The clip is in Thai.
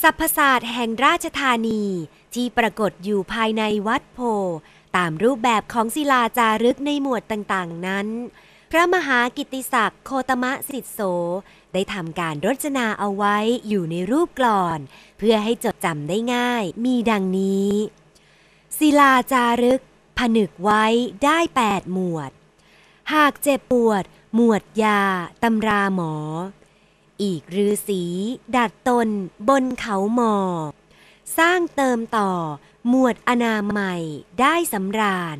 สรรพศาสตร์แห่งราชธานีที่ปรากฏอยู่ภายในวัดโพธิ์ตามรูปแบบของศิลาจารึกในหมวดต่างๆนั้น พระมหากิติศักดิ์โคตมะสิทธโส ได้ทำการรจนาเอาไว้อยู่ในรูปกลอน เพื่อให้จดจำได้ง่ายมีดังนี้ ศิลาจารึก ผนึกไว้ได้แปดหมวด หากเจ็บปวด หมวดยาตำราหมอ อีกฤาษีดัดตนบนเขาหมอ สร้างเติมต่อหมวดอนามัยได้สำราญ